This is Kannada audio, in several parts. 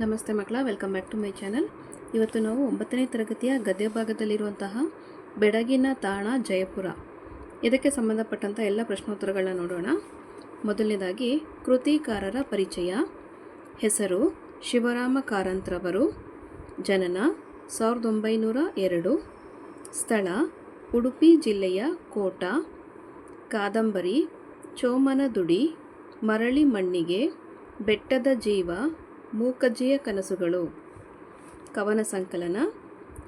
ನಮಸ್ತೆ ಮಕ್ಕಳ, welcome back to my channel. ಇವತ್ತು ನಾವು ಒಂಬತ್ತನೇ ತರಗತಿಯ ಗದ್ಯ ಭಾಗದಲ್ಲಿರುವಂತಹ ಬೆಡಗಿನ ತಾಣ ಜಯಪುರ. ಇದಕ್ಕೆ ಸಂಬಂಧಪಟ್ಟಂಥ ಎಲ್ಲ ಪ್ರಶ್ನೋತ್ತರಗಳನ್ನ ನೋಡೋಣ. ಮೊದಲನೇದಾಗಿ, ಕೃತಿಕಾರರ ಪರಿಚಯ. ಹೆಸರು, ಶಿವರಾಮ ಕಾರಂತ್ರವರು. ಜನನ, ಸಾವಿರದ ಒಂಬೈನೂರ ಎರಡು. ಸ್ಥಳ, ಉಡುಪಿ ಜಿಲ್ಲೆಯ ಕೋಟ. ಕಾದಂಬರಿ, ಚೋಮನದುಡಿ, ಮರಳಿ ಮಣ್ಣಿಗೆ, ಬೆಟ್ಟದ ಜೀವ. ಮೂಕಜ್ಜಿಯ ಕನಸುಗಳು. ಕವನ ಸಂಕಲನ,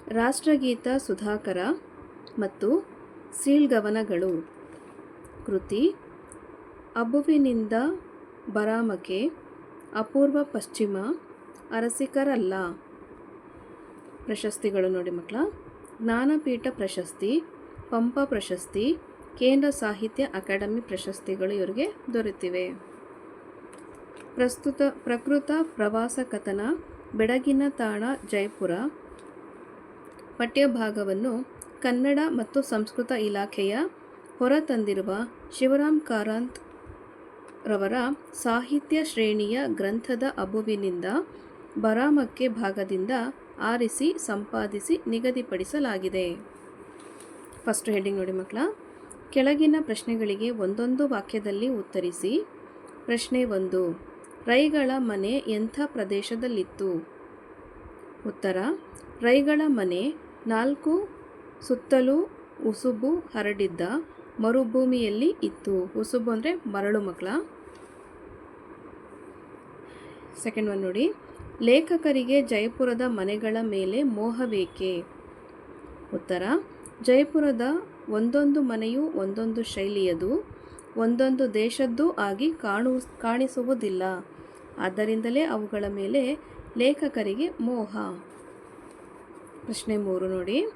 ರಾಷ್ಟ್ರಗೀತ ಸುಧಾಕರ ಮತ್ತು ಸೀಳ್ಗವನಗಳು ಕೃತಿ, ಅಬುವಿನಿಂದ ಬರಾಮಕೆ ಅಪೂರ್ವ ಪಶ್ಚಿಮ ಅರಸಿಕರಲ್ಲ. ಪ್ರಶಸ್ತಿಗಳು ನೋಡಿ ಮಕ್ಕಳ, ಜ್ಞಾನಪೀಠ ಪ್ರಶಸ್ತಿ, ಪಂಪ ಪ್ರಶಸ್ತಿ, ಕೇಂದ್ರ ಸಾಹಿತ್ಯ ಅಕಾಡೆಮಿ ಪ್ರಶಸ್ತಿಗಳು ಇವರಿಗೆ ದೊರೆತಿವೆ. ಪ್ರಸ್ತುತ ಪ್ರಕೃತ ಪ್ರವಾಸ ಕಥನ, ಬೆಡಗಿನ ತಾಣ, ಜಯಪುರ. ಪಠ್ಯಭಾಗವನ್ನು ಕನ್ನಡ ಮತ್ತು ಸಂಸ್ಕೃತ ಇಲಾಖೆಯ ಹೊರತಂದಿರುವ ಶಿವರಾಮ್ ಕಾರಂತ್ ರವರ ಸಾಹಿತ್ಯ ಶ್ರೇಣಿಯ ಗ್ರಂಥದ ಅಬುವಿನಿಂದ ಬರಾಮಕ್ಕೆ ಭಾಗದಿಂದ ಆರಿಸಿ, ಸಂಪಾದಿಸಿ, ನಿಗದಿಪಡಿಸಲಾಗಿದೆ. ಫಸ್ಟ್ ಹೆಡ್ಡಿಂಗ್ ನೋಡಿ ಮಕ್ಕಳ. ಕೆಳಗಿನ ಪ್ರಶ್ನೆಗಳಿಗೆ ಒಂದೊಂದು ವಾಕ್ಯದಲ್ಲಿ ಉತ್ತರಿಸಿ. ಪ್ರಶ್ನೆ ಒಂದು. ರೈಗಳ ಮನೆ ಎಂಥ ಪ್ರದೇಶದಲ್ಲಿತ್ತು? ಉತ್ತರ, ರೈಗಳ ಮನೆ ನಾಲ್ಕು ಸುತ್ತಲೂ ಉಸುಬು ಹರಡಿದ್ದ ಮರುಭೂಮಿಯಲ್ಲಿ ಇತ್ತು. ಉಸುಬು ಅಂದರೆ ಮರಳು ಮಕ್ಕಳ. ಸೆಕೆಂಡ್ ಒನ್ ನೋಡಿ. ಲೇಖಕರಿಗೆ ಜಯಪುರದ ಮನೆಗಳ ಮೇಲೆ ಮೋಹಬೇಕೆ ಉತ್ತರ, ಜಯಪುರದ ಒಂದೊಂದು ಮನೆಯು ಒಂದೊಂದು ಶೈಲಿಯದು, ಒಂದೊಂದು ದೇಶದ್ದು ಆಗಿ ಕಾಣು, ಕಾಣಿಸುವುದಿಲ್ಲ. ಆದ್ದರಿಂದಲೇ ಅವುಗಳ ಮೇಲೆ ಲೇಖಕರಿಗೆ ಮೋಹ. ಪ್ರಶ್ನೆ ಮೂರು ನೋಡಿ.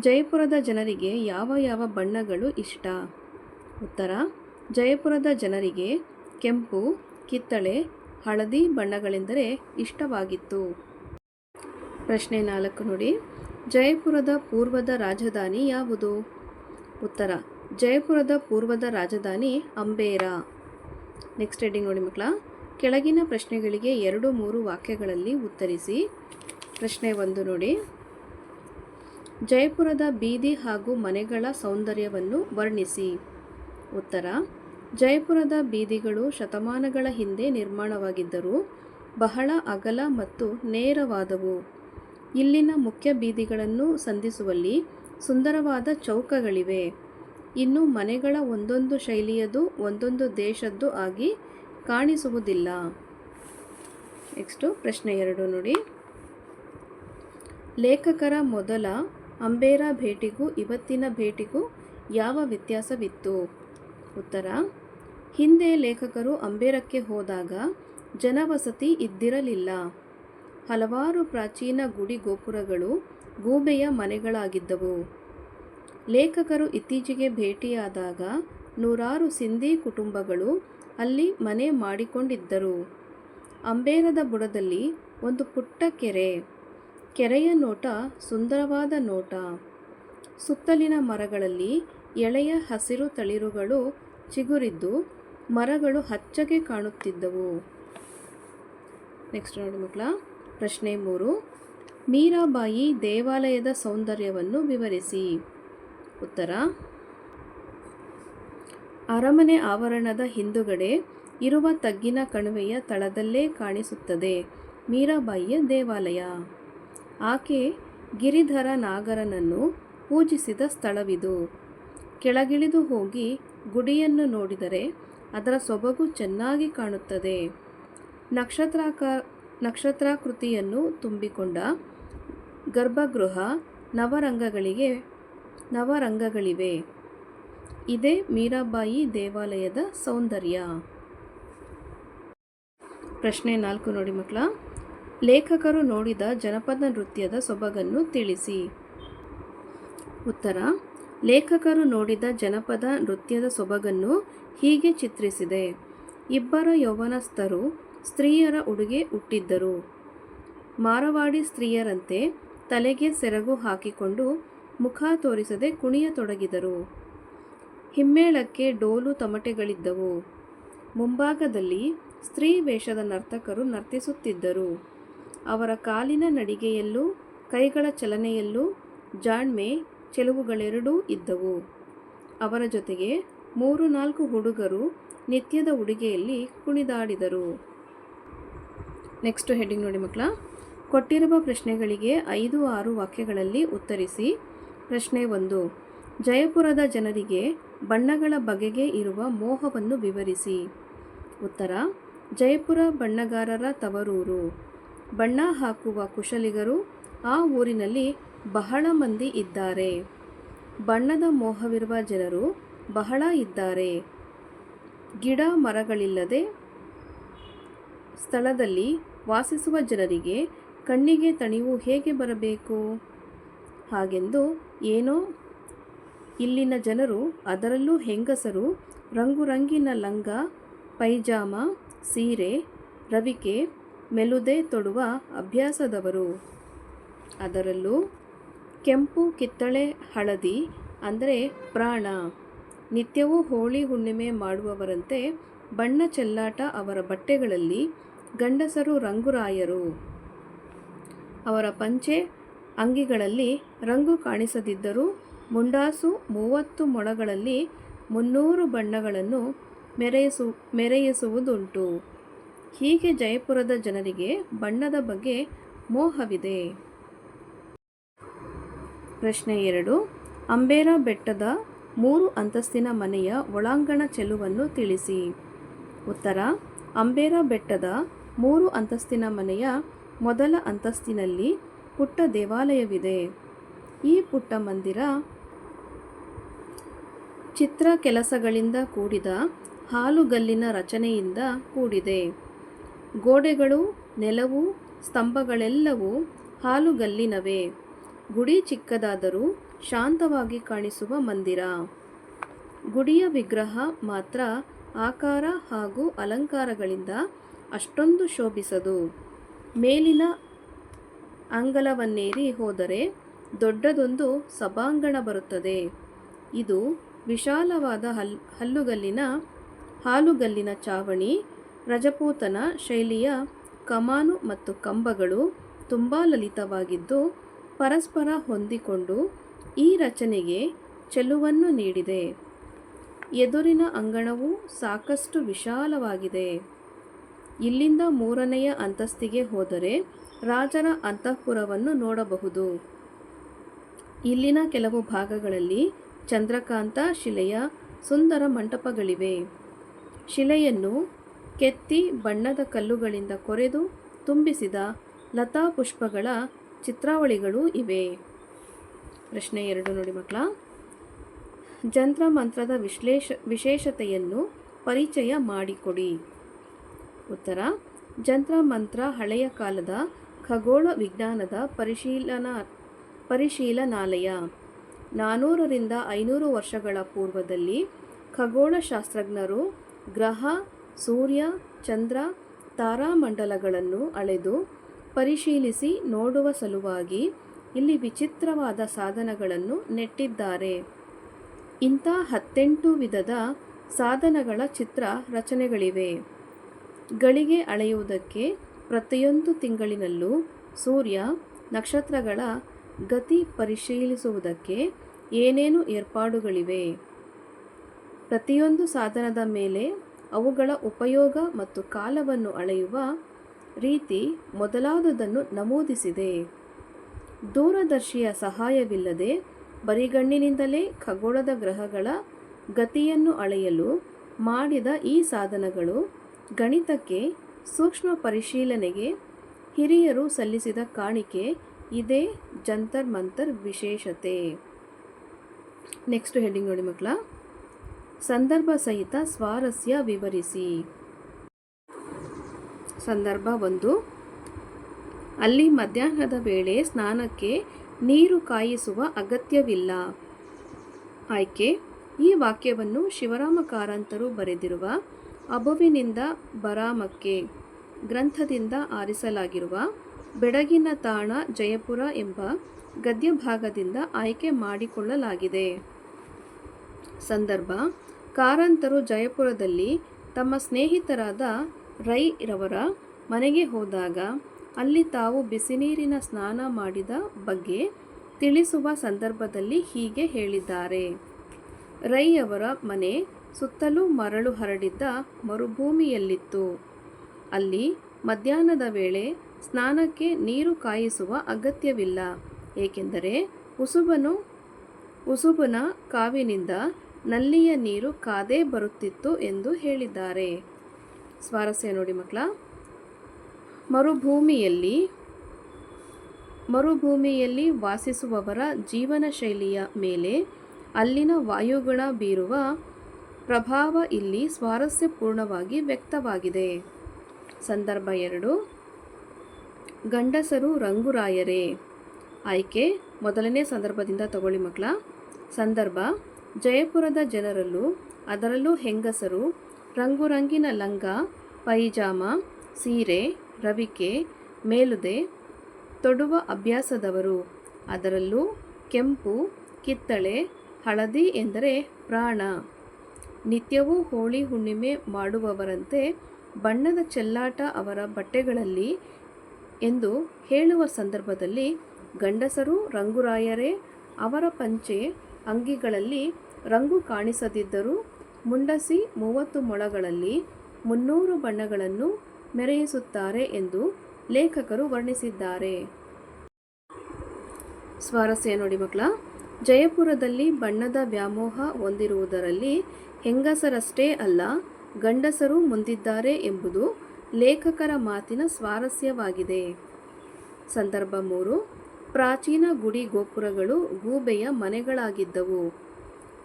ಜಯಪುರದ ಜನರಿಗೆ ಯಾವ ಯಾವ ಬಣ್ಣಗಳು ಇಷ್ಟ? ಉತ್ತರ, ಜಯಪುರದ ಜನರಿಗೆ ಕೆಂಪು, ಕಿತ್ತಳೆ, ಹಳದಿ ಬಣ್ಣಗಳೆಂದರೆ ಇಷ್ಟವಾಗಿತ್ತು. ಪ್ರಶ್ನೆ ನಾಲ್ಕು ನೋಡಿ. ಜಯಪುರದ ಪೂರ್ವದ ರಾಜಧಾನಿ ಯಾವುದು? ಉತ್ತರ, ಜಯಪುರದ ಪೂರ್ವದ ರಾಜಧಾನಿ ಅಂಬೇರ. ನೆಕ್ಸ್ಟ್ ಹೆಡ್ಡಿಂಗ್ ನೋಡಿ ಮಕ್ಕಳ. ಕೆಳಗಿನ ಪ್ರಶ್ನೆಗಳಿಗೆ ಎರಡು ಮೂರು ವಾಕ್ಯಗಳಲ್ಲಿ ಉತ್ತರಿಸಿ. ಪ್ರಶ್ನೆ ಒಂದು ನೋಡಿ. ಜಯಪುರದ ಬೀದಿ ಹಾಗೂ ಮನೆಗಳ ಸೌಂದರ್ಯವನ್ನು ವರ್ಣಿಸಿ. ಉತ್ತರ. ಜಯಪುರದ ಬೀದಿಗಳು ಶತಮಾನಗಳ ಹಿಂದೆ ನಿರ್ಮಾಣವಾಗಿದ್ದರೂ ಬಹಳ ಅಗಲ ಮತ್ತು ನೇರವಾದವು. ಇಲ್ಲಿನ ಮುಖ್ಯ ಬೀದಿಗಳನ್ನು ಸಂಧಿಸುವಲ್ಲಿ ಸುಂದರವಾದ ಚೌಕಗಳಿವೆ. ಇನ್ನು ಮನೆಗಳ ಒಂದೊಂದು ಶೈಲಿಯದು, ಒಂದೊಂದು ದೇಶದ್ದು ಆಗಿ ಕಾಣಿಸುವುದಿಲ್ಲ. ನೆಕ್ಸ್ಟು ಪ್ರಶ್ನೆ ಎರಡು ನೋಡಿ. ಲೇಖಕರ ಮೊದಲ ಅಂಬೇರ ಭೇಟಿಗೂ ಇವತ್ತಿನ ಭೇಟಿಗೂ ಯಾವ ವ್ಯತ್ಯಾಸವಿತ್ತು? ಉತ್ತರ, ಹಿಂದೆ ಲೇಖಕರು ಅಂಬೇರಕ್ಕೆ ಹೋದಾಗ ಜನವಸತಿ ಇದ್ದಿರಲಿಲ್ಲ. ಹಲವಾರು ಪ್ರಾಚೀನ ಗುಡಿ ಗೋಪುರಗಳು ಗೂಬೆಯ ಮನೆಗಳಾಗಿದ್ದವು. ಲೇಖಕರು ಇತ್ತೀಚೆಗೆ ಭೇಟಿಯಾದಾಗ ನೂರಾರು ಸಿಂಧಿ ಕುಟುಂಬಗಳು ಅಲ್ಲಿ ಮನೆ ಮಾಡಿಕೊಂಡಿದ್ದರು. ಅಂಬೇರದ ಬುಡದಲ್ಲಿ ಒಂದು ಪುಟ್ಟ ಕೆರೆ. ಕೆರೆಯ ನೋಟ ಸುಂದರವಾದ ನೋಟ. ಸುತ್ತಲಿನ ಮರಗಳಲ್ಲಿ ಎಳೆಯ ಹಸಿರು ತಳಿರುಗಳು ಚಿಗುರಿದ್ದು ಮರಗಳು ಹಚ್ಚಗೆ ಕಾಣುತ್ತಿದ್ದವು. ನೆಕ್ಸ್ಟ್ ನೋಡಿ ಮಕ್ಕಳ, ಪ್ರಶ್ನೆ ಮೂರು. ಮೀರಾಬಾಯಿ ದೇವಾಲಯದ ಸೌಂದರ್ಯವನ್ನು ವಿವರಿಸಿ. ಉತ್ತರ ಅರಮನೆ ಆವರಣದ ಹಿಂದುಗಡೆ ಇರುವ ತಗ್ಗಿನ ಕಣಿವೆಯ ತಳದಲ್ಲೇ ಕಾಣಿಸುತ್ತದೆ. ಮೀರಾಬಾಯಿಯ ದೇವಾಲಯ. ಆಕೆ ಗಿರಿಧರ ನಾಗರನನ್ನು ಪೂಜಿಸಿದ ಸ್ಥಳವಿದು. ಕೆಳಗಿಳಿದು ಹೋಗಿ ಗುಡಿಯನ್ನು ನೋಡಿದರೆ ಅದರ ಸೊಬಗು ಚೆನ್ನಾಗಿ ಕಾಣುತ್ತದೆ. ನಕ್ಷತ್ರಾಕ, ನಕ್ಷತ್ರಾಕೃತಿಯನ್ನು ತುಂಬಿಕೊಂಡ ಗರ್ಭಗೃಹ ನವರಂಗಗಳಿಗೆ, ನವರಂಗಗಳಿವೆ. ಇದೇ ಮೀರಾಬಾಯಿ ದೇವಾಲಯದ ಸೌಂದರ್ಯ. ಪ್ರಶ್ನೆ ನಾಲ್ಕು ನೋಡಿ ಮಕ್ಕಳ. ಲೇಖಕರು ನೋಡಿದ ಜನಪದ ನೃತ್ಯದ ಸೊಬಗನ್ನು ತಿಳಿಸಿ. ಉತ್ತರ. ಲೇಖಕರು ನೋಡಿದ ಜನಪದ ನೃತ್ಯದ ಸೊಬಗನ್ನು ಹೀಗೆ ಚಿತ್ರಿಸಿದೆ. ಇಬ್ಬರ ಯೌವನಸ್ಥರು ಸ್ತ್ರೀಯರ ಉಡುಗೆ ಹುಟ್ಟಿದ್ದರು ಮಾರವಾಡಿ ಸ್ತ್ರೀಯರಂತೆ ತಲೆಗೆ ಸೆರಗು ಹಾಕಿಕೊಂಡು ಮುಖ ತೋರಿಸದೆ ಕುಣಿಯತೊಡಗಿದರು. ಹಿಮ್ಮೇಳಕ್ಕೆ ಡೋಲು ತಮಟೆಗಳಿದ್ದವು. ಮುಂಭಾಗದಲ್ಲಿ ಸ್ತ್ರೀ ವೇಷದ ನರ್ತಕರು ನರ್ತಿಸುತ್ತಿದ್ದರು. ಅವರ ಕಾಲಿನ ನಡಿಗೆಯಲ್ಲೂ, ಕೈಗಳ ಚಲನೆಯಲ್ಲೂ ಜಾಣ್ಮೆ ಚೆಲುವುಗಳೆರಡೂ ಇದ್ದವು. ಅವರ ಜೊತೆಗೆ ಮೂರು ನಾಲ್ಕು ಹುಡುಗರು ನಿತ್ಯದ ಉಡುಗೆಯಲ್ಲಿ ಕುಣಿದಾಡಿದರು. ನೆಕ್ಸ್ಟ್ ಹೆಡ್ಡಿಂಗ್ ನೋಡಿ ಮಕ್ಕಳ. ಕೊಟ್ಟಿರುವ ಪ್ರಶ್ನೆಗಳಿಗೆ ಐದು ಆರು ವಾಕ್ಯಗಳಲ್ಲಿ ಉತ್ತರಿಸಿ ಪ್ರಶ್ನೆ ಒಂದು. ಜಯಪುರದ ಜನರಿಗೆ ಬಣ್ಣಗಳ ಬಗೆಗೆ ಇರುವ ಮೋಹವನ್ನು ವಿವರಿಸಿ. ಉತ್ತರ, ಜಯಪುರ ಬಣ್ಣಗಾರರ ತವರೂರು. ಬಣ್ಣ ಹಾಕುವ ಕುಶಲಿಗರು ಆ ಊರಿನಲ್ಲಿ ಬಹಳ ಮಂದಿ ಇದ್ದಾರೆ. ಬಣ್ಣದ ಮೋಹವಿರುವ ಜನರು ಬಹಳ ಇದ್ದಾರೆ. ಗಿಡ ಮರಗಳಿಲ್ಲದೆ ಸ್ಥಳದಲ್ಲಿ ವಾಸಿಸುವ ಜನರಿಗೆ ಕಣ್ಣಿಗೆ ತಣಿವು ಹೇಗೆ ಬರಬೇಕು? ಹಾಗೆಂದು ಏನೋ ಇಲ್ಲಿನ ಜನರು ಅದರಲ್ಲೂ ಹೆಂಗಸರು, ರಂಗುರಂಗಿನ ಲಂಗ, ಪೈಜಾಮ, ಸೀರೆ, ರವಿಕೆ, ಮೆಲುದೆ ತೊಡುವ ಅಭ್ಯಾಸದವರು. ಅದರಲ್ಲೂ ಕೆಂಪು ಕಿತ್ತಳೆ ಹಳದಿ ಅಂದರೆ ಪ್ರಾಣ. ನಿತ್ಯವೂ ಹೋಳಿ ಹುಣ್ಣಿಮೆ ಮಾಡುವವರಂತೆ ಬಣ್ಣ ಚೆಲ್ಲಾಟ ಅವರ ಬಟ್ಟೆಗಳಲ್ಲಿ ಗಂಡಸರು ರಂಗುರಾಯರು. ಅವರ ಪಂಚೆ ಅಂಗಿಗಳಲ್ಲಿ ರಂಗು ಕಾಣಿಸದಿದ್ದರೂ ಮುಂಡಾಸು ಮೂವತ್ತು ಮೊಳಗಳಲ್ಲಿ ಮುನ್ನೂರು ಬಣ್ಣಗಳನ್ನು ಮೆರೆಯಸು, ಮೆರೆಯಿಸುವುದುಂಟು. ಹೀಗೆ ಜಯಪುರದ ಜನರಿಗೆ ಬಣ್ಣದ ಬಗ್ಗೆ ಮೋಹವಿದೆ. ಪ್ರಶ್ನೆ ಎರಡು. ಅಂಬೇರ ಬೆಟ್ಟದ ಮೂರು ಅಂತಸ್ತಿನ ಮನೆಯ ಒಳಾಂಗಣ ಚೆಲುವನ್ನು ತಿಳಿಸಿ. ಉತ್ತರ. ಅಂಬೇರ ಬೆಟ್ಟದ ಮೂರು ಅಂತಸ್ತಿನ ಮನೆಯ ಮೊದಲ ಅಂತಸ್ತಿನಲ್ಲಿ ಪುಟ್ಟ ದೇವಾಲಯವಿದೆ. ಈ ಪುಟ್ಟ ಮಂದಿರ ಚಿತ್ರ ಕೆಲಸಗಳಿಂದ ಕೂಡಿದ ಹಾಲುಗಲ್ಲಿನ ರಚನೆಯಿಂದ ಕೂಡಿದೆ. ಗೋಡೆಗಳು, ನೆಲವು, ಸ್ತಂಭಗಳೆಲ್ಲವೂ ಹಾಲುಗಲ್ಲಿನವೇ. ಗುಡಿ ಚಿಕ್ಕದಾದರೂ ಶಾಂತವಾಗಿ ಕಾಣಿಸುವ ಮಂದಿರ. ಗುಡಿಯ ವಿಗ್ರಹ ಮಾತ್ರ ಆಕಾರ ಹಾಗೂ ಅಲಂಕಾರಗಳಿಂದ ಅಷ್ಟೊಂದು ಶೋಭಿಸದು. ಮೇಲಿನ ಅಂಗಲವನ್ನೇರಿ ಹೋದರೆ ದೊಡ್ಡದೊಂದು ಸಭಾಂಗಣ ಬರುತ್ತದೆ. ಇದು ವಿಶಾಲವಾದ ಹಲ್, ಹಲ್ಲುಗಲ್ಲಿನ, ಹಾಲುಗಲ್ಲಿನ ಚಾವಣಿ, ರಜಪೂತನ ಶೈಲಿಯ ಕಮಾನು ಮತ್ತು ಕಂಬಗಳು ತುಂಬ ಲಲಿತವಾಗಿದ್ದು, ಪರಸ್ಪರ ಹೊಂದಿಕೊಂಡು ಈ ರಚನೆಗೆ ಚೆಲುವನ್ನು ನೀಡಿದೆ. ಎದುರಿನ ಅಂಗಣವು ಸಾಕಷ್ಟು ವಿಶಾಲವಾಗಿದೆ. ಇಲ್ಲಿಂದ ಮೂರನೆಯ ಅಂತಸ್ತಿಗೆ ಹೋದರೆ ರಾಜರ ಅಂತಃಪುರವನ್ನು ನೋಡಬಹುದು. ಇಲ್ಲಿನ ಕೆಲವು ಭಾಗಗಳಲ್ಲಿ ಚಂದ್ರಕಾಂತ ಶಿಲೆಯ ಸುಂದರ ಮಂಟಪಗಳಿವೆ. ಶಿಲೆಯನ್ನು ಕೆತ್ತಿ ಬಣ್ಣದ ಕಲ್ಲುಗಳಿಂದ ಕೊರೆದು ತುಂಬಿಸಿದ ಲತಾ ಪುಷ್ಪಗಳ ಚಿತ್ರಾವಳಿಗಳು ಇವೆ. ಪ್ರಶ್ನೆ ಎರಡು ನೋಡಿ ಮಕ್ಕಳ. ಜಂತ್ರ ಮಂತ್ರದ ವಿಶ್ಲೇಷ, ವಿಶೇಷತೆಯನ್ನು ಪರಿಚಯ ಮಾಡಿಕೊಡಿ. ಉತ್ತರ. ಜಂತ್ರ ಮಂತ್ರ ಹಳೆಯ ಕಾಲದ ಖಗೋಳ ವಿಜ್ಞಾನದ ಪರಿಶೀಲನಾ, ಪರಿಶೀಲನಾಲಯ. ನಾನ್ನೂರರಿಂದ ಐನೂರು ವರ್ಷಗಳ ಪೂರ್ವದಲ್ಲಿ ಖಗೋಳಶಾಸ್ತ್ರಜ್ಞರು ಗ್ರಹ, ಸೂರ್ಯ, ಚಂದ್ರ, ತಾರಾಮಂಡಲಗಳನ್ನು ಅಳೆದು ಪರಿಶೀಲಿಸಿ ನೋಡುವ ಸಲುವಾಗಿ ಇಲ್ಲಿ ವಿಚಿತ್ರವಾದ ಸಾಧನಗಳನ್ನು ನೆಟ್ಟಿದ್ದಾರೆ. ಇಂಥ ಹತ್ತೆಂಟು ವಿಧದ ಸಾಧನಗಳ ಚಿತ್ರ ರಚನೆಗಳಿವೆ. ಗಳಿಗೆ ಅಳೆಯುವುದಕ್ಕೆ ಪ್ರತಿಯೊಂದು ತಿಂಗಳಿನಲ್ಲೂ ಸೂರ್ಯ ನಕ್ಷತ್ರಗಳ ಗತಿ ಪರಿಶೀಲಿಸುವುದಕ್ಕೆ ಏನೇನು ಏರ್ಪಾಡುಗಳಿವೆ? ಪ್ರತಿಯೊಂದು ಸಾಧನದ ಮೇಲೆ ಅವುಗಳ ಉಪಯೋಗ ಮತ್ತು ಕಾಲವನ್ನು ಅಳೆಯುವ ರೀತಿ ಮೊದಲಾದುದನ್ನು ನಮೂದಿಸಿದೆ. ದೂರದರ್ಶಿಯ ಸಹಾಯವಿಲ್ಲದೆ ಬರಿಗಣ್ಣಿನಿಂದಲೇ ಖಗೋಳದ ಗ್ರಹಗಳ ಗತಿಯನ್ನು ಅಳೆಯಲು ಮಾಡಿದ ಈ ಸಾಧನಗಳು ಗಣಿತಕ್ಕೆ ಸೂಕ್ಷ್ಮ ಪರಿಶೀಲನೆಗೆ ಹಿರಿಯರು ಸಲ್ಲಿಸಿದ ಕಾಣಿಕೆ ಇದೇ ಜಂತರ್ ಮಂತರ್ ವಿಶೇಷತೆ. ನೆಕ್ಸ್ಟ್ ಹೆಡಿಂಗ್ ನೋಡಿ ಮಕ್ಕಳ. ಸಂದರ್ಭ ಸಹಿತ ಸ್ವಾರಸ್ಯ ವಿವರಿಸಿ. ಸಂದರ್ಭ ಒಂದು. ಅಲ್ಲಿ ಮಧ್ಯಾಹ್ನದ ವೇಳೆ ಸ್ನಾನಕ್ಕೆ ನೀರು ಕಾಯಿಸುವ ಅಗತ್ಯವಿಲ್ಲ. ಆಯ್ಕೆ. ಈ ವಾಕ್ಯವನ್ನು ಶಿವರಾಮ ಕಾರಂತರು ಬರೆದಿರುವ ಅಬುವಿನಿಂದ ಬರಾಮಕ್ಕೆ ಗ್ರಂಥದಿಂದ ಆರಿಸಲಾಗಿರುವ ಬೆಡಗಿನ ತಾಣ ಜಯಪುರ ಎಂಬ ಗದ್ಯ ಭಾಗದಿಂದ ಆಯ್ಕೆ ಮಾಡಿಕೊಳ್ಳಲಾಗಿದೆ. ಸಂದರ್ಭ, ಕಾರಂತರು ಜಯಪುರದಲ್ಲಿ ತಮ್ಮ ಸ್ನೇಹಿತರಾದ ರೈ ರವರ ಮನೆಗೆ ಹೋದಾಗ ಅಲ್ಲಿ ತಾವು ಬಿಸಿನೀರಿನ ಸ್ನಾನ ಮಾಡಿದ ಬಗ್ಗೆ ತಿಳಿಸುವ ಸಂದರ್ಭದಲ್ಲಿ ಹೀಗೆ ಹೇಳಿದ್ದಾರೆ. ರೈ ಅವರ ಮನೆ ಸುತ್ತಲೂ ಮರಳು ಹರಡಿದ್ದ ಮರುಭೂಮಿಯಲ್ಲಿತ್ತು. ಅಲ್ಲಿ ಮಧ್ಯಾಹ್ನದ ವೇಳೆ ಸ್ನಾನಕ್ಕೆ ನೀರು ಕಾಯಿಸುವ ಅಗತ್ಯವಿಲ್ಲ, ಏಕೆಂದರೆ ಉಸುಬನು, ಉಸುಬನ ಕಾವಿನಿಂದ ನಲ್ಲಿಯ ನೀರು ಕಾದೇ ಬರುತ್ತಿತ್ತು ಎಂದು ಹೇಳಿದ್ದಾರೆ. ಸ್ವಾರಸ್ಯ ನೋಡಿ ಮಕ್ಕಳ, ಮರುಭೂಮಿಯಲ್ಲಿ ಮರುಭೂಮಿಯಲ್ಲಿ ವಾಸಿಸುವವರ ಜೀವನ ಶೈಲಿಯ ಮೇಲೆ ಅಲ್ಲಿನ ವಾಯುಗುಣ ಬೀರುವ ಪ್ರಭಾವ ಇಲ್ಲಿ ಸ್ವಾರಸ್ಯಪೂರ್ಣವಾಗಿ ವ್ಯಕ್ತವಾಗಿದೆ. ಸಂದರ್ಭ ಎರಡು ಗಂಡಸರು ರಂಗುರಾಯರೇ. ಆಯ್ಕೆ, ಮೊದಲನೇ ಸಂದರ್ಭದಿಂದ ತಗೊಳ್ಳಿ ಮಕ್ಕಳ. ಸಂದರ್ಭ, ಜಯಪುರದ ಜನರಲ್ಲೂ, ಅದರಲ್ಲೂ ಹೆಂಗಸರು, ರಂಗುರಂಗಿನ ಲಂಗ, ಪೈಜಾಮ, ಸೀರೆ, ರವಿಕೆ, ಮೇಲುದೆ, ತೊಡುವ ಅಭ್ಯಾಸದವರು. ಅದರಲ್ಲೂ ಕೆಂಪು, ಕಿತ್ತಳೆ, ಹಳದಿ ಎಂದರೆ ಪ್ರಾಣ. ನಿತ್ಯವೂ ಹೋಳಿ ಹುಣ್ಣಿಮೆ ಮಾಡುವವರಂತೆ ಬಣ್ಣದ ಚೆಲ್ಲಾಟ ಅವರ ಬಟ್ಟೆಗಳಲ್ಲಿ ಎಂದು ಹೇಳುವ ಸಂದರ್ಭದಲ್ಲಿ ಗಂಡಸರು ರಂಗುರಾಯರೇ, ಅವರ ಪಂಚೆ ಅಂಗಿಗಳಲ್ಲಿ ರಂಗು ಕಾಣಿಸದಿದ್ದರೂ ಮುಂಡಸಿ ಮೂವತ್ತು ಮೊಳಗಳಲ್ಲಿ ಮುನ್ನೂರು ಬಣ್ಣಗಳನ್ನು ಮೆರೆಯಿಸುತ್ತಾರೆ ಎಂದು ಲೇಖಕರು ವರ್ಣಿಸಿದ್ದಾರೆ. ಸ್ವಾರಸ್ಯ ನೋಡಿ ಮಕ್ಕಳ, ಜಯಪುರದಲ್ಲಿ ಬಣ್ಣದ ವ್ಯಾಮೋಹ ಹೊಂದಿರುವುದರಲ್ಲಿ ಹೆಂಗಸರಷ್ಟೇ ಅಲ್ಲ, ಗಂಡಸರು ಮುಂದಿದ್ದಾರೆ ಎಂಬುದು ಲೇಖಕರ ಮಾತಿನ ಸ್ವಾರಸ್ಯವಾಗಿದೆ. ಸಂದರ್ಭ ಮೂರು. ಪ್ರಾಚೀನ ಗುಡಿ ಗೋಪುರಗಳು ಗೂಬೆಯ ಮನೆಗಳಾಗಿದ್ದವು.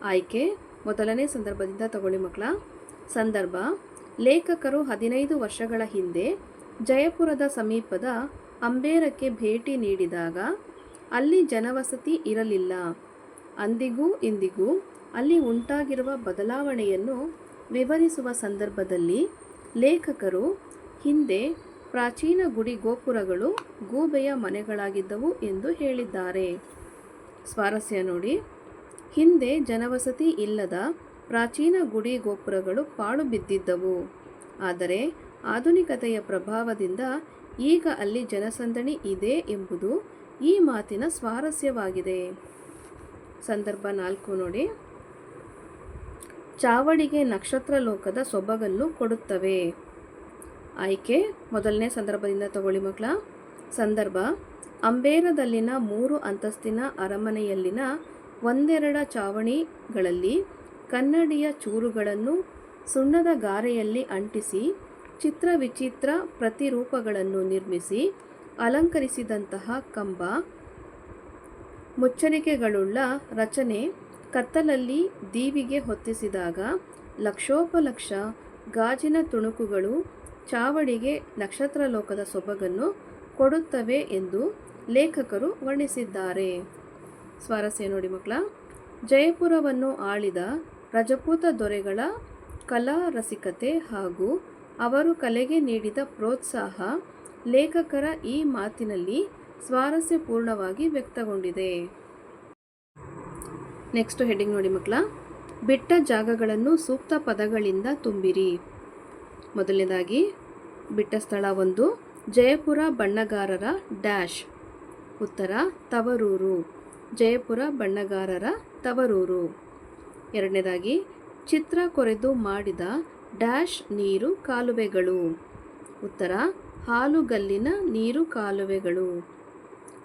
ಆಯ್ಕೆ. ಮೊದಲನೇ ಸಂದರ್ಭದಿಂದ ತಗೊಳ್ಳಿ ಮಕ್ಕಳ. ಸಂದರ್ಭ. ಲೇಖಕರು ಹದಿನೈದು ವರ್ಷಗಳ ಹಿಂದೆ ಜಯಪುರದ ಸಮೀಪದ ಅಂಬೇರಕ್ಕೆ ಭೇಟಿ ನೀಡಿದಾಗ ಅಲ್ಲಿ ಜನವಸತಿ ಇರಲಿಲ್ಲ. ಅಂದಿಗೂ ಇಂದಿಗೂ ಅಲ್ಲಿ ಉಂಟಾಗಿರುವ ಬದಲಾವಣೆಯನ್ನು ವಿವರಿಸುವ ಸಂದರ್ಭದಲ್ಲಿ ಲೇಖಕರು ಹಿಂದೆ ಪ್ರಾಚೀನ ಗುಡಿ ಗೋಪುರಗಳು ಗೂಬೆಯ ಮನೆಗಳಾಗಿದ್ದವು ಎಂದು ಹೇಳಿದ್ದಾರೆ. ಸ್ವಾರಸ್ಯ ನೋಡಿ. ಹಿಂದೆ ಜನವಸತಿ ಇಲ್ಲದ ಪ್ರಾಚೀನ ಗುಡಿ ಗೋಪುರಗಳು ಪಾಳು ಬಿದ್ದಿದ್ದವು. ಆದರೆ ಆಧುನಿಕತೆಯ ಪ್ರಭಾವದಿಂದ ಈಗ ಅಲ್ಲಿ ಜನಸಂದಣಿ ಇದೆ ಎಂಬುದು ಈ ಮಾತಿನ ಸ್ವಾರಸ್ಯವಾಗಿದೆ. ಸಂದರ್ಭ ನಾಲ್ಕು ನೋಡಿ. ಚಾವಡಿಗೆ ನಕ್ಷತ್ರ ಲೋಕದ ಸೊಬಗನ್ನು ಕೊಡುತ್ತವೆ. ಆಯ್ಕೆ, ಮೊದಲನೇ ಸಂದರ್ಭದಿಂದ ತಗೊಳ್ಳಿ ಮಕ್ಕಳ. ಸಂದರ್ಭ, ಅಂಬೇರದಲ್ಲಿನ ಮೂರು ಅಂತಸ್ತಿನ ಅರಮನೆಯಲ್ಲಿನ ಒಂದೆರಡ ಚಾವಣಿಗಳಲ್ಲಿ ಕನ್ನಡಿಯ ಚೂರುಗಳನ್ನು ಸುಣ್ಣದ ಗಾರೆಯಲ್ಲಿ ಅಂಟಿಸಿ, ಚಿತ್ರ ವಿಚಿತ್ರ ಪ್ರತಿರೂಪಗಳನ್ನು ನಿರ್ಮಿಸಿ, ಅಲಂಕರಿಸಿದಂತಹ ಕಂಬ, ಮುಚ್ಚರಿಕೆಗಳುಳ್ಳ ರಚನೆ ಕತ್ತಲಲ್ಲಿ ದೀವಿಗೆ ಹೊತ್ತಿಸಿದಾಗ ಲಕ್ಷೋಪಲಕ್ಷ ಗಾಜಿನ ತುಣುಕುಗಳು ಚಾವಡಿಗೆ ನಕ್ಷತ್ರಲೋಕದ ಸೊಬಗನ್ನು ಕೊಡುತ್ತವೆ ಎಂದು ಲೇಖಕರು ವರ್ಣಿಸಿದ್ದಾರೆ. ಸ್ವಾರಸ್ಯ ನೋಡಿ ಮಕ್ಕಳ, ಜಯಪುರವನ್ನು ಆಳಿದ ರಜಪೂತ ದೊರೆಗಳ ಕಲಾ ರಸಿಕತೆ ಹಾಗೂ ಅವರು ಕಲೆಗೆ ನೀಡಿದ ಪ್ರೋತ್ಸಾಹ ಲೇಖಕರ ಈ ಮಾತಿನಲ್ಲಿ ಸ್ವಾರಸ್ಯಪೂರ್ಣವಾಗಿ ವ್ಯಕ್ತಗೊಂಡಿದೆ. ನೆಕ್ಸ್ಟ್ ಹೆಡ್ಡಿಂಗ್ ನೋಡಿ ಮಕ್ಕಳ. ಬಿಟ್ಟ ಜಾಗಗಳನ್ನು ಸೂಕ್ತ ಪದಗಳಿಂದ ತುಂಬಿರಿ. ಮೊದಲನೇದಾಗಿ, ಬಿಟ್ಟ ಸ್ಥಳ ಒಂದು, ಜಯಪುರ ಬಣ್ಣಗಾರರ ಡ್ಯಾಶ್. ಉತ್ತರ, ತವರೂರು. ಜಯಪುರ ಬಣ್ಣಗಾರರ ತವರೂರು. ಎರಡನೇದಾಗಿ, ಚಿತ್ರ ಕೊರೆದು ಮಾಡಿದ ಡ್ಯಾಶ್ ನೀರು ಕಾಲುವೆಗಳು. ಉತ್ತರ ಹಾಲುಗಲ್ಲಿನ ನೀರು ಕಾಲುವೆಗಳು.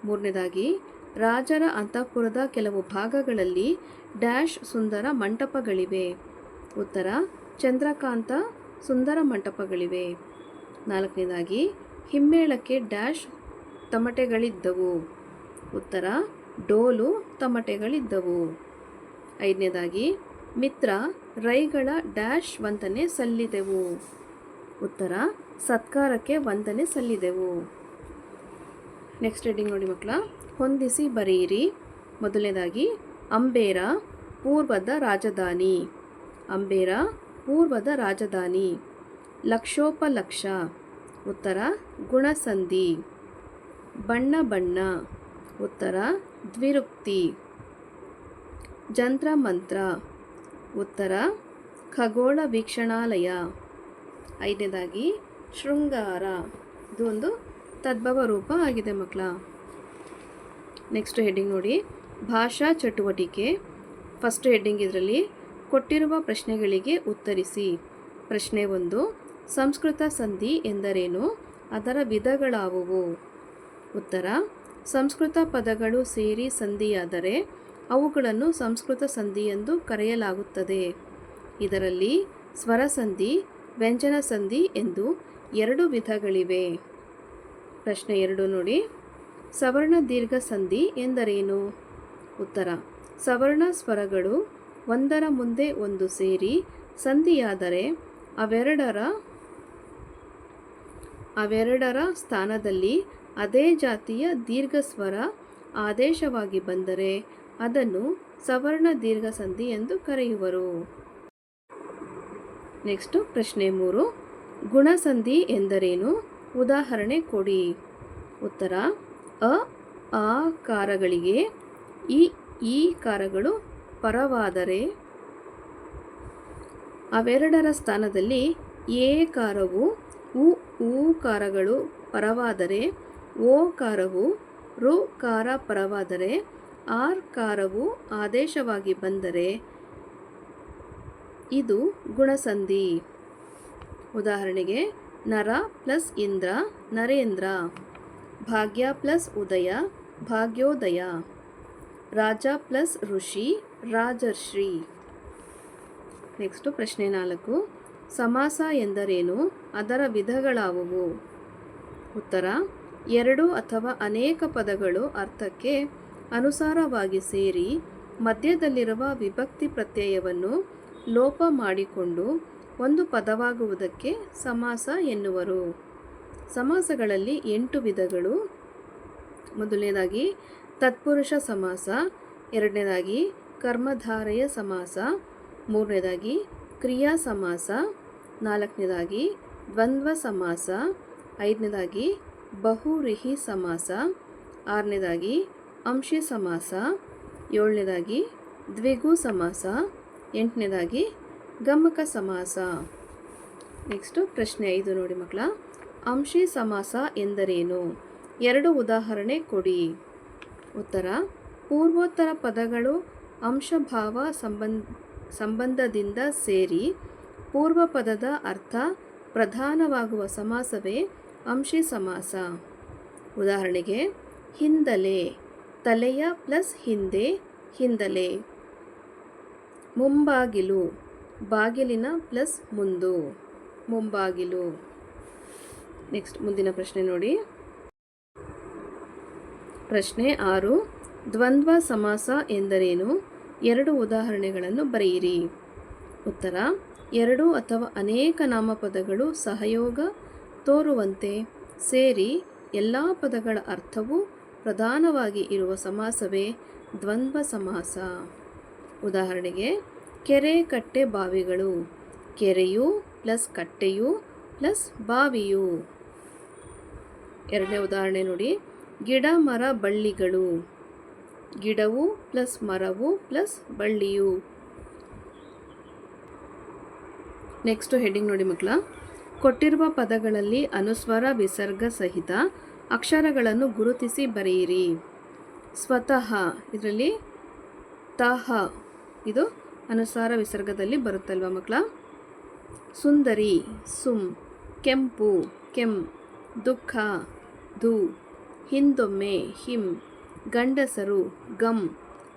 ಮೂರನೇದಾಗಿ ರಾಜರ ಅಂತಃಪುರದ ಕೆಲವು ಭಾಗಗಳಲ್ಲಿ ಡ್ಯಾಶ್ ಸುಂದರ ಮಂಟಪಗಳಿವೆ. ಉತ್ತರ, ಚಂದ್ರಕಾಂತ ಸುಂದರ ಮಂಟಪಗಳಿವೆ. ನಾಲ್ಕನೇದಾಗಿ, ಹಿಮ್ಮೇಳಕ್ಕೆ ಡ್ಯಾಶ್ ತಮಟೆಗಳಿದ್ದವು. ಉತ್ತರ, ಡೋಲು ತಮಟೆಗಳಿದ್ದವು. ಐದನೇದಾಗಿ, ಮಿತ್ರ ರೈಗಳ ಡ್ಯಾಶ್ ವಂದನೆ ಸಲ್ಲಿದೆವು. ಉತ್ತರ, ಸತ್ಕಾರಕ್ಕೆ ವಂದನೆ ಸಲ್ಲಿದೆವು. ನೆಕ್ಸ್ಟ್ ಹೆಡ್ಡಿಂಗ್ ನೋಡಿ ಮಕ್ಕಳ. ಹೊಂದಿಸಿ ಬರೆಯಿರಿ. ಮೊದಲನೇದಾಗಿ, ಅಂಬೇರ ಪೂರ್ವದ ರಾಜಧಾನಿ. ಅಂಬೇರ ಪೂರ್ವದ ರಾಜಧಾನಿ. ಲಕ್ಷೋಪಲಕ್ಷ. ಉತ್ತರ, ಗುಣಸಂಧಿ. ಬಣ್ಣ ಬಣ್ಣ. ಉತ್ತರ, ದ್ವಿರುಕ್ತಿ. ಜಂತ್ರ ಮಂತ್ರ. ಉತ್ತರ, ಖಗೋಳ ವೀಕ್ಷಣಾಲಯ. ಐದನೇದಾಗಿ, ಶೃಂಗಾರ. ಇದು ಒಂದು ತದ್ಭವ ರೂಪ ಆಗಿದೆ ಮಕ್ಕಳ. ನೆಕ್ಸ್ಟ್ ಹೆಡ್ಡಿಂಗ್ ನೋಡಿ. ಭಾಷಾ ಚಟುವಟಿಕೆ. ಫಸ್ಟ್ ಹೆಡ್ಡಿಂಗ್ ಇದರಲ್ಲಿ ಕೊಟ್ಟಿರುವ ಪ್ರಶ್ನೆಗಳಿಗೆ ಉತ್ತರಿಸಿ. ಪ್ರಶ್ನೆ ಒಂದು, ಸಂಸ್ಕೃತ ಸಂಧಿ ಎಂದರೇನು? ಅದರ ವಿಧಗಳಾವುವು? ಉತ್ತರ, ಸಂಸ್ಕೃತ ಪದಗಳು ಸೇರಿ ಸಂಧಿಯಾದರೆ ಅವುಗಳನ್ನು ಸಂಸ್ಕೃತ ಸಂಧಿ ಎಂದು ಕರೆಯಲಾಗುತ್ತದೆ. ಇದರಲ್ಲಿ ಸ್ವರ ಸಂಧಿ ವ್ಯಂಜನ ಸಂಧಿ ಎಂದು ಎರಡು ವಿಧಗಳಿವೆ. ಪ್ರಶ್ನೆ ಎರಡು ನೋಡಿ. ಸವರ್ಣ ದೀರ್ಘ ಸಂಧಿ ಎಂದರೇನು? ಉತ್ತರ, ಸವರ್ಣ ಸ್ವರಗಳು ಒಂದರ ಮುಂದೆ ಒಂದು ಸೇರಿ ಸಂಧಿಯಾದರೆ ಅವೆರಡರ ಅವೆರಡರ ಸ್ಥಾನದಲ್ಲಿ ಅದೇ ಜಾತಿಯ ದೀರ್ಘ ಸ್ವರ ಆದೇಶವಾಗಿ ಬಂದರೆ ಅದನ್ನು ಸವರ್ಣ ದೀರ್ಘ ಸಂಧಿ ಎಂದು ಕರೆಯುವರು. ನೆಕ್ಸ್ಟು ಪ್ರಶ್ನೆ ಮೂರು, ಗುಣಸಂಧಿ ಎಂದರೇನು? ಉದಾಹರಣೆ ಕೊಡಿ. ಉತ್ತರ, ಅ ಆ ಕಾರಗಳಿಗೆ ಇ, ಈ ಕಾರಗಳು ಪರವಾದರೆ, ಅವೆರಡರ ಸ್ಥಾನದಲ್ಲಿ ಎ ಕಾರವು ಉ, ಊ ಕಾರಗಳು ಪರವಾದರೆ, ಓ ಕಾರವು ರು ಕಾರ ಪರವಾದರೆ, ಆರ್ ಕಾರವು ಆದೇಶವಾಗಿ ಬಂದರೆ. ಇದು ಗುಣಸಂಧಿ. ಉದಾಹರಣೆಗೆ ನರ ಪ್ಲಸ್ ಇಂದ್ರ, ನರೇಂದ್ರ. ಭಾಗ್ಯ ಪ್ಲಸ್ ಉದಯ, ಭಾಗ್ಯೋದಯ. ರಾಜ ಪ್ಲಸ್ ಋಷಿ, ರಾಜರ್ಷಿ. ನೆಕ್ಸ್ಟು ಪ್ರಶ್ನೆ ನಾಲ್ಕು. ಸಮಾಸ ಎಂದರೇನು? ಅದರ ವಿಧಗಳಾವುವು? ಉತ್ತರ, ಎರಡು ಅಥವಾ ಅನೇಕ ಪದಗಳು ಅರ್ಥಕ್ಕೆ ಅನುಸಾರವಾಗಿ ಸೇರಿ ಮಧ್ಯದಲ್ಲಿರುವ ವಿಭಕ್ತಿ ಪ್ರತ್ಯಯವನ್ನು ಲೋಪ ಮಾಡಿಕೊಂಡು ಒಂದು ಪದವಾಗುವುದಕ್ಕೆ ಸಮಾಸ ಎನ್ನುವರು. ಸಮಾಸಗಳಲ್ಲಿ ಎಂಟು ವಿಧಗಳು. ಮೊದಲನೇದಾಗಿ ತತ್ಪುರುಷ ಸಮಾಸ, ಎರಡನೇದಾಗಿ ಕರ್ಮಧಾರೆಯ ಸಮಾಸ, ಮೂರನೇದಾಗಿ ಕ್ರಿಯಾ ಸಮಾಸ, ನಾಲ್ಕನೇದಾಗಿ ದ್ವಂದ್ವ ಸಮಾಸ, ಐದನೇದಾಗಿ ಬಹುರಿಹಿ ಸಮಾಸ, ಆರನೇದಾಗಿ ಅಂಶಿ ಸಮಾಸ, ಏಳನೇದಾಗಿ ದ್ವಿಗು ಸಮಾಸ, ಎಂಟನೇದಾಗಿ ಗಮಕ ಸಮಾಸ. ನೆಕ್ಸ್ಟು ಪ್ರಶ್ನೆ ಐದು ನೋಡಿ ಮಕ್ಕಳ. ಅಂಶಿ ಸಮಾಸ ಎಂದರೇನು? ಎರಡು ಉದಾಹರಣೆ ಕೊಡಿ. ಉತ್ತರ, ಪೂರ್ವೋತ್ತರ ಪದಗಳು ಅಂಶಭಾವ ಸಂಬಂಧ ಸಂಬಂಧದಿಂದ ಸೇರಿ ಪೂರ್ವ ಪದದ ಅರ್ಥ ಪ್ರಧಾನವಾಗುವ ಸಮಾಸವೇ ಅಂಶಿ ಸಮಾಸ. ಉದಾಹರಣೆಗೆ, ಹಿಂದಲೆ, ತಲೆಯ ಪ್ಲಸ್ ಹಿಂದೆ, ಹಿಂದಲೆ. ಮುಂಬಾಗಿಲು. ಬಾಗಿಲಿನ ಪ್ಲಸ್ ಮುಂದು. ಮುಂಬಾಗಿಲು. ನೆಕ್ಸ್ಟ್ ಮುಂದಿನ ಪ್ರಶ್ನೆ ನೋಡಿ. ಪ್ರಶ್ನೆ ಆರು. ದ್ವಂದ್ವ ಸಮಾಸ ಎಂದರೇನು? ಎರಡು ಉದಾಹರಣೆಗಳನ್ನು ಬರೆಯಿರಿ. ಉತ್ತರ, ಎರಡು ಅಥವಾ ಅನೇಕ ನಾಮಪದಗಳು ಸಹಯೋಗ ತೋರುವಂತೆ ಸೇರಿ ಎಲ್ಲ ಪದಗಳ ಅರ್ಥವು ಪ್ರಧಾನವಾಗಿ ಇರುವ ಸಮಾಸವೇ ದ್ವಂದ್ವ ಸಮಾಸ. ಉದಾಹರಣೆಗೆ ಕೆರೆ ಕಟ್ಟೆ ಬಾವಿಗಳು. ಕೆರೆಯು ಪ್ಲಸ್ ಕಟ್ಟೆಯು ಪ್ಲಸ್ ಬಾವಿಯು. ಎರಡನೇ ಉದಾಹರಣೆ ನೋಡಿ. ಗಿಡ, ಮರ, ಬಳ್ಳಿಗಳು. ಗಿಡವು ಪ್ಲಸ್ ಮರವು ಪ್ಲಸ್ ಬಳ್ಳಿಯು. ನೆಕ್ಸ್ಟ್ ಹೆಡ್ಡಿಂಗ್ ನೋಡಿ ಮಕ್ಕಳ. ಕೊಟ್ಟಿರುವ ಪದಗಳಲ್ಲಿ ಅನುಸ್ವರ, ವಿಸರ್ಗ ಸಹಿತ ಅಕ್ಷರಗಳನ್ನು ಗುರುತಿಸಿ ಬರೆಯಿರಿ. ಸ್ವತಃ, ಇದರಲ್ಲಿ ತಹ, ಇದು ಅನುಸಾರ ವಿಸರ್ಗದಲ್ಲಿ ಬರುತ್ತಲ್ವ ಮಕ್ಕಳ? ಸುಂದರಿ, ಸುಮ್, ಕೆಂಪು, ಕೆಂ, ದುಃಖ, ಧು, ಹಿಂದೊಮ್ಮೆ, ಹಿಂ, ಗಂಡಸರು ಗಮ್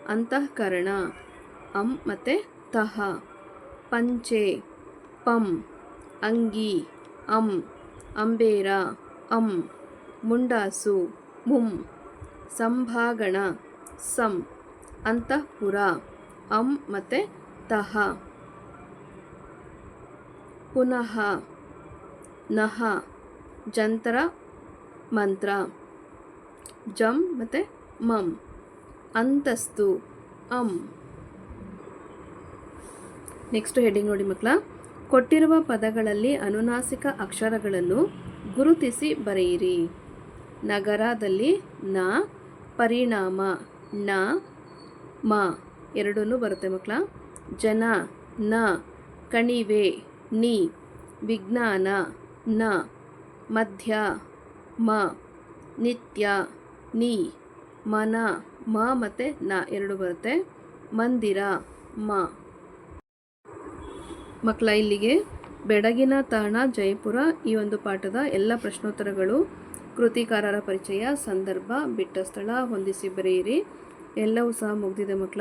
ಅಂತಃಕರಣ, ಅಂ ಮತ್ತು ತಹ ಪಂಚೆ, ಪಂ, ಅಂಗಿ, ಅಂ, ಅಂಬೇರ, ಅಂ, ಮುಂಡಾಸು, ಮುಂ, ಸಂಭಾಗಣ, ಸಂ, ಅಂತಃಪುರ, ಅಂ ಮತ್ತು ತಹ ಪುನಃ ನಹ ಜಂತರ ಮಂತ್ರ. ಜಂ ಮತ್ತು ಮಂ. ಅಂತಸ್ತು ಅಂ. ನೆಕ್ಸ್ಟ್ ಹೆಡ್ಡಿಂಗ್ ನೋಡಿ ಮಕ್ಕಳ ಕೊಟ್ಟಿರುವ ಪದಗಳಲ್ಲಿ ಅನುನಾಸಿಕ ಅಕ್ಷರಗಳನ್ನು ಗುರುತಿಸಿ ಬರೆಯಿರಿ. ನಗರದಲ್ಲಿ ನ, ಪರಿಣಾಮ, ನ, ಮ ಎರಡೂ ಬರುತ್ತೆ ಮಕ್ಕಳ ಜನ ನ ಕಣಿವೆ ನಿ ವಿಜ್ಞಾನ ನ ಮಧ್ಯ ಮ ನಿತ್ಯ ನಿ ಮನ ಮ ಮತ್ತು ನ ಎರಡು ಬರುತ್ತೆ. ಮಂದಿರ ಮ. ಮಕ್ಕಳ ಇಲ್ಲಿಗೆ ಬೆಡಗಿನ ತಾಣ ಜೈಪುರ ಈ ಒಂದು ಪಾಠದ ಎಲ್ಲ ಪ್ರಶ್ನೋತ್ತರಗಳು ಕೃತಿಕಾರರ ಪರಿಚಯ, ಸಂದರ್ಭ ಬಿಟ್ಟ ಸ್ಥಳ ಹೊಂದಿಸಿ ಬರೆಯಿರಿ. ಎಲ್ಲವೂ ಸಹ ಮುಗಿದಿದೆ ಮಕ್ಕಳ